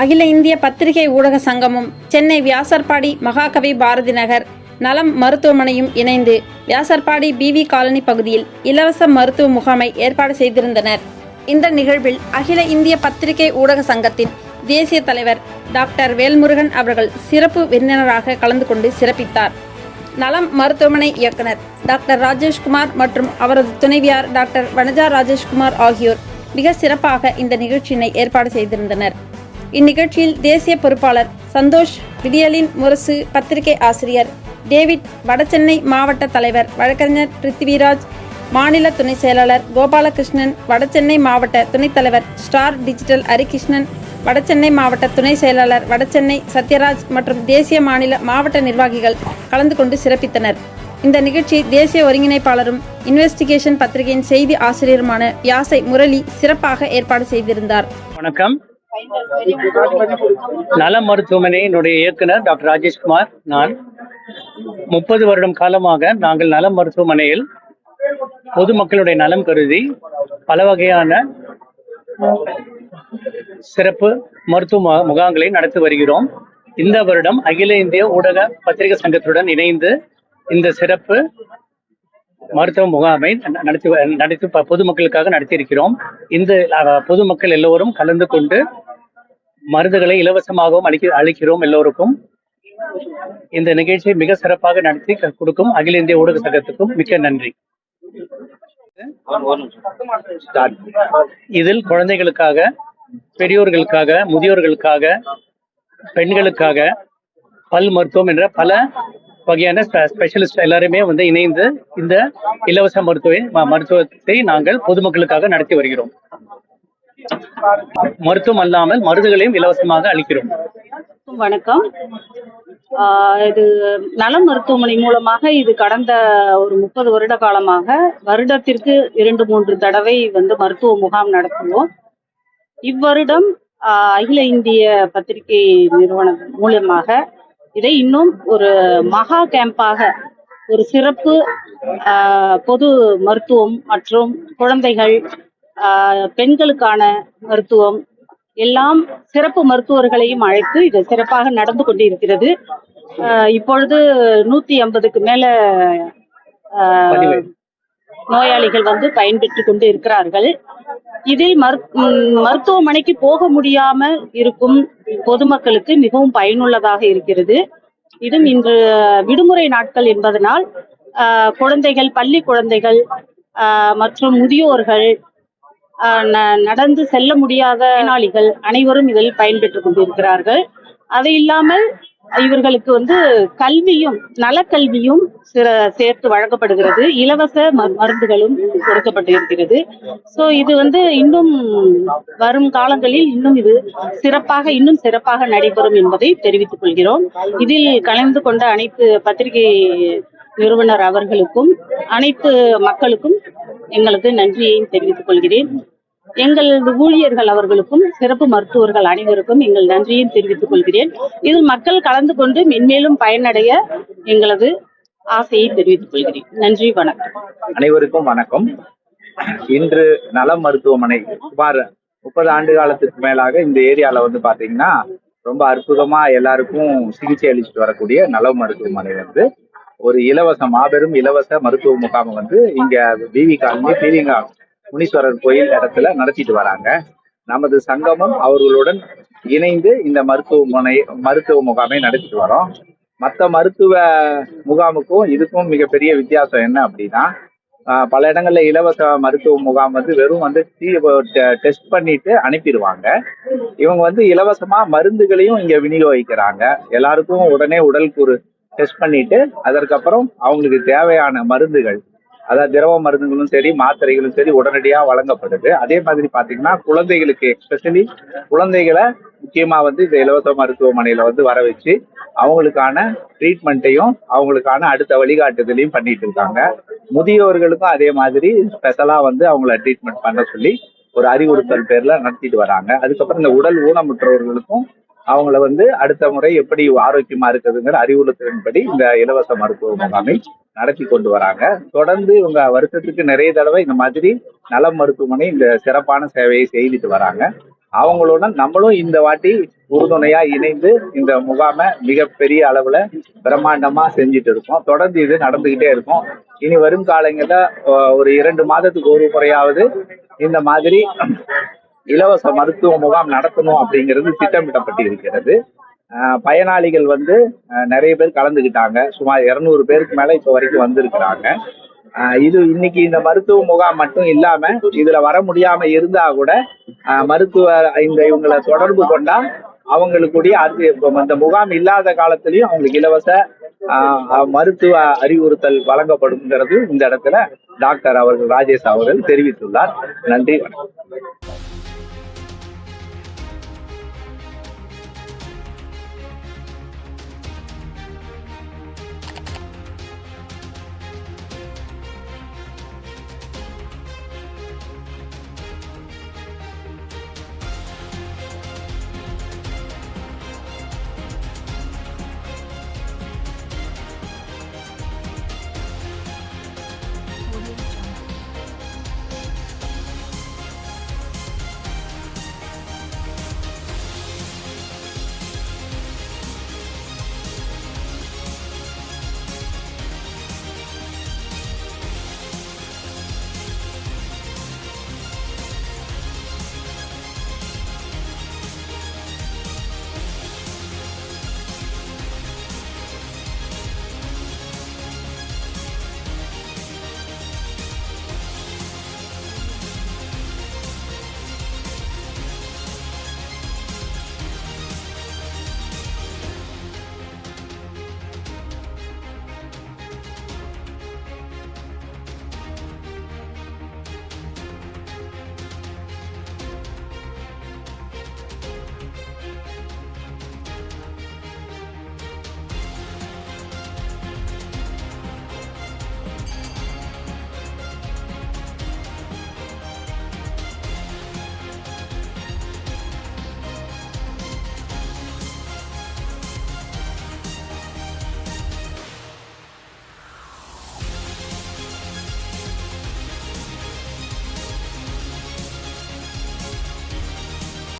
அகில இந்திய பத்திரிகை ஊடக சங்கமும் சென்னை வியாசர்பாடி மகாகவி பாரதி நகர் நலம் மருத்துவமனையும் இணைந்து வியாசர்பாடி பிவி காலனி பகுதியில் இலவச மருத்துவ முகாமை ஏற்பாடு செய்திருந்தனர். இந்த நிகழ்வில் அகில இந்திய பத்திரிகை ஊடக சங்கத்தின் தேசிய தலைவர் டாக்டர் வேல்முருகன் அவர்கள் சிறப்பு விருந்தினராக கலந்து கொண்டு சிறப்பித்தார். நலம் மருத்துவமனை இயக்குனர் டாக்டர் ராஜேஷ்குமார் மற்றும் அவரது துணைவியார் டாக்டர் வனஜா ராஜேஷ்குமார் ஆகியோர் மிக சிறப்பாக இந்த நிகழ்ச்சியினை ஏற்பாடு செய்திருந்தனர். இந்நிகழ்ச்சியில் தேசிய பொறுப்பாளர் சந்தோஷ் விடியலின் முரசு பத்திரிகை ஆசிரியர் டேவிட் வடசென்னை மாவட்ட தலைவர் வழக்கறிஞர் பிருத்திவிராஜ் மாநில துணை செயலாளர் கோபாலகிருஷ்ணன் வடசென்னை மாவட்ட துணைத் தலைவர் ஸ்டார் டிஜிட்டல் ஹரிகிருஷ்ணன் வடசென்னை மாவட்ட துணை செயலாளர் வடசென்னை சத்யராஜ் மற்றும் தேசிய மாநில மாவட்ட நிர்வாகிகள் கலந்து கொண்டு சிறப்பித்தனர். இந்த நிகழ்ச்சி தேசிய ஒருங்கிணைப்பாளரும் இன்வெஸ்டிகேஷன் பத்திரிகையின் செய்தி ஆசிரியருமான யாசை முரளி சிறப்பாக ஏற்பாடு செய்திருந்தார். வணக்கம். நல மருத்துவமனையினுடைய இயக்குனர் டாக்டர் ராஜேஷ்குமார் நான் முப்பது வருடம் காலமாக நாங்கள் நல மருத்துவமனையில் பொதுமக்களுடைய நலம் கருதி பல வகையான சிறப்பு மருத்துவ முகாம்களை நடத்தி வருகிறோம். இந்த வருடம் அகில இந்திய ஊடக பத்திரிகை சங்கத்துடன் இணைந்து இந்த சிறப்பு மருத்துவ முகாமை நடத்தி நடத்தி பொதுமக்களுக்காக நடத்தியிருக்கிறோம். இந்த பொதுமக்கள் எல்லோரும் கலந்து கொண்டு மருந்துகளை இலவசமாகவும் அளிக்க அளிக்கிறோம் எல்லோருக்கும். இந்த நிகழ்ச்சியை மிக சிறப்பாக நடத்தி கொடுக்கும் அகில இந்திய ஊடக சங்கத்துக்கும் மிக்க நன்றி. இதில் குழந்தைகளுக்காக பெரியோர்களுக்காக முதியோர்களுக்காக பெண்களுக்காக பல் மருத்துவம் என்ற பல வகையான ஸ்பெஷலிஸ்ட் எல்லாருமே வந்து இணைந்து இந்த இலவச மருத்துவ ம- மருத்துவத்தை நாங்கள் பொதுமக்களுக்காக நடத்தி வருகிறோம். மருத்துவம் அல்லாமல் மருந்துகளையும் இலவசமாக அளிக்கிறோம். வணக்கம். ஆஹ் இது நல மருத்துவமனை மூலமாக இது கடந்த ஒரு முப்பது வருட காலமாக வருடத்திற்கு இரண்டு மூன்று தடவை வந்து மருத்துவ முகாம் நடத்துவோம். இவ்வருடம் ஆஹ் அகில இந்திய பத்திரிகை நிறுவனம் மூலமாக இதை இன்னும் ஒரு மகா கேம்பாக ஒரு சிறப்பு ஆஹ் பொது மருத்துவம் மற்றும் குழந்தைகள் பெண்களுக்கான மருத்துவம். எல்லாம் சிறப்பு மருத்துவர்களையும் அழைத்து இது சிறப்பாக நடந்து கொண்டிருக்கிறது. இப்பொழுது நூத்தி ஐம்பதுக்கு மேல. நோயாளிகள் வந்து பயன்பெற்று கொண்டு இருக்கிறார்கள். இதில் மருத்துவமனைக்கு போக முடியாம இருக்கும் பொதுமக்களுக்கு மிகவும் பயனுள்ளதாக இருக்கிறது. இதுவும் இன்று விடுமுறை நாட்கள் என்பதனால் ஆஹ், குழந்தைகள் பள்ளி குழந்தைகள் ஆஹ், மற்றும் முதியோர்கள் நடந்து செல்ல முடியாத பயனாளிகள் அனைவரும் இதில் பயன்பெற்றுக் கொண்டிருக்கிறார்கள். அது இல்லாமல் இவர்களுக்கு வந்து கல்வியும் நலக்கல்வியும் சில சேர்த்து வழங்கப்படுகிறது. இலவச ம- மருந்துகளும் கொடுக்கப்பட்டு இருக்கிறது சோ இது வந்து இன்னும் வரும் காலங்களில் இன்னும் இது சிறப்பாக இன்னும் சிறப்பாக நடைபெறும் என்பதை தெரிவித்துக் கொள்கிறோம். இதில் கலந்து கொண்ட அனைத்து பத்திரிகை நிறுவனர் அவர்களுக்கும் அனைத்து மக்களுக்கும் எங்களது நன்றியையும் தெரிவித்துக் கொள்கிறேன். எங்களது ஊழியர்கள் அவர்களுக்கும் சிறப்பு மருத்துவர்கள் அனைவருக்கும் எங்கள் நன்றியையும் தெரிவித்துக் கொள்கிறேன். இதில் மக்கள் கலந்து கொண்டு மென்மேலும் பயனடைய எங்களது ஆசையை தெரிவித்துக் கொள்கிறேன். நன்றி வணக்கம். அனைவருக்கும் வணக்கம். இன்று நலம் மருத்துவமனை சுமார் முப்பது ஆண்டு காலத்துக்கு மேலாக இந்த ஏரியால வந்து பாத்தீங்கன்னா ரொம்ப அற்புதமா எல்லாருக்கும் சிகிச்சை அளிச்சுட்டு வரக்கூடிய நலம் மருத்துவமனை வந்து ஒரு இலவச மாபெரும் இலவச மருத்துவ முகாம் வந்து இங்க பிவி காலனி பீலிங்கா முனீஸ்வரர் கோயில் இடத்துல நடத்திட்டு வராங்க. நமது சங்கமும் அவர்களுடன் இணைந்து இந்த மருத்துவமனை மருத்துவ முகாமை நடத்திட்டு வரோம். மற்ற மருத்துவ முகாமுக்கும் இதுக்கும் மிகப்பெரிய வித்தியாசம் என்ன அப்படின்னா பல இடங்கள்ல இலவச மருத்துவ முகாம் வந்து வெறும் வந்து டெஸ்ட் பண்ணிட்டு அனுப்பிடுவாங்க. இவங்க வந்து இலவசமா மருந்துகளையும் இங்க விநியோகிக்கிறாங்க. எல்லாருக்கும் உடனே உடல் கூறு டெஸ்ட் பண்ணிட்டு அதற்கப்புறம் அவங்களுக்கு தேவையான மருந்துகள் அதாவது திரவ மருந்துகளும் சரி மாத்திரைகளும் சரி உடனடியாக வழங்கப்படுது. அதே மாதிரி பார்த்தீங்கன்னா குழந்தைகளுக்கு எஸ்பெஷலி குழந்தைகளை முக்கியமாக வந்து இந்த இலவச மருத்துவமனையில் வந்து வர வச்சு அவங்களுக்கான ட்ரீட்மெண்ட்டையும் அவங்களுக்கான அடுத்த வழிகாட்டுதலையும் பண்ணிட்டு இருக்காங்க. முதியோர்களுக்கும் அதே மாதிரி ஸ்பெஷலாக வந்து அவங்கள ட்ரீட்மெண்ட் பண்ண சொல்லி ஒரு அறிவுறுத்தல் பேரில் நடத்திட்டு வராங்க. அதுக்கப்புறம் இந்த உடல் ஊனமுற்றவர்களுக்கும் அவங்கள வந்து அடுத்த முறை எப்படி ஆரோக்கியமா இருக்குதுங்கிற அறிவுறுத்தலின்படி இந்த இலவச மருத்துவ முகாமை நடத்தி கொண்டு வராங்க. தொடர்ந்து இவங்க வருஷத்துக்கு நிறைய தடவை இந்த மாதிரி நலம் மருத்துவமனை இந்த சிறப்பான சேவையை செய்துட்டு வராங்க. அவங்களுடன் நம்மளும் இந்த வாட்டி உறுதுணையா இணைந்து இந்த முகாமை மிகப்பெரிய அளவுல பிரம்மாண்டமா செஞ்சுட்டு இருக்கோம். தொடர்ந்து இது நடந்துகிட்டே இருக்கும். இனி வரும் காலங்களில் ஒரு இரண்டு மாதத்துக்கு ஒரு முறையாவது இந்த மாதிரி இலவச மருத்துவ முகாம் நடத்தணும் அப்படிங்கிறது திட்டமிடப்பட்டு இருக்கிறது பயனாளிகள் வந்து அஹ், நிறைய பேர் கலந்துக்கிட்டாங்க சுமார் இருநூறு பேருக்கு மேல இப்போ வரைக்கும் வந்திருக்கிறாங்க. அஹ், இது இன்னைக்கு இந்த மருத்துவ முகாம் மட்டும் இல்லாம இதுல வர முடியாம இருந்தா கூட மருத்துவ இந்த இவங்களை தொடர்பு கொண்டா அவங்களுக்குடைய அது அந்த முகாம் இல்லாத காலத்திலயும் அவங்களுக்கு இலவச ஆஹ், மருத்துவ அறிவுறுத்தல் வழங்கப்படுங்கிறது இந்த இடத்துல டாக்டர் அவர்கள் ராஜேஷ் அவர்கள் தெரிவித்துள்ளார். நன்றி வணக்கம்.